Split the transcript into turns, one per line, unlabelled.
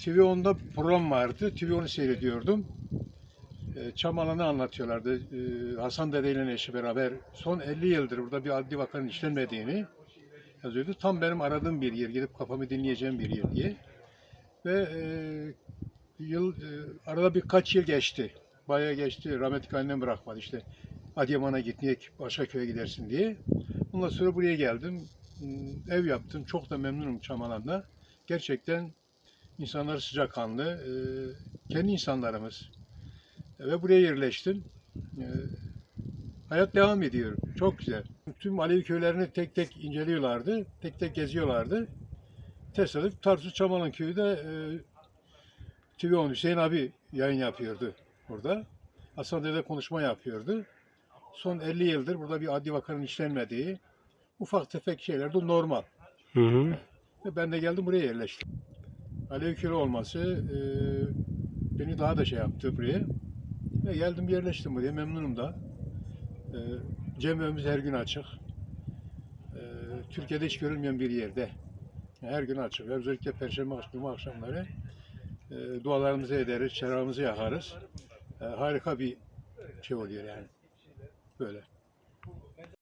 TV10'da program vardı. TV10'u seyrediyordum. E, Çam alanı anlatıyorlardı. E, Hasan Dede ile eşi beraber son 50 yıldır burada bir adli vakanın işlenmediğini yazıyordu. Tam benim aradığım bir yer, gidip kafamı dinleyeceğim bir yer diye. Ve e, yıl e, arada birkaç yıl geçti. Bayağı geçti. Rahmetli annem bırakmadı işte. Adıyaman'a git, niye başka köye gidersin diye. Ondan sonra buraya geldim. Hmm, Ev yaptım. Çok da memnunum Çamalan'da. Gerçekten insanlar sıcakkanlı. e, kendi insanlarımız. Ve buraya yerleştim. E, hayat devam ediyor. Çok güzel. Tüm Alevi köylerini tek tek inceliyorlardı. Tek tek geziyorlardı. Tesadüf Tarsus Çamalan köyü de e, TV10 Hüseyin abi yayın yapıyordu burada. Hasan Dede konuşma yapıyordu. Son 50 yıldır burada bir adli vakanın işlenmediği ufak tefek şeyler de normal.
Hı hı.
Ben de geldim buraya yerleştim. Köyü olması e, beni daha da şey yaptı buraya. Ve geldim yerleştim buraya memnunum da. E, Cemevimiz her gün açık. E, Türkiye'de hiç görülmeyen bir yerde. Her gün açık. Özellikle Perşembe akşamı akşamları e, dualarımızı ederiz, şarabımızı yakarız. E, harika bir şey oluyor yani. Böyle.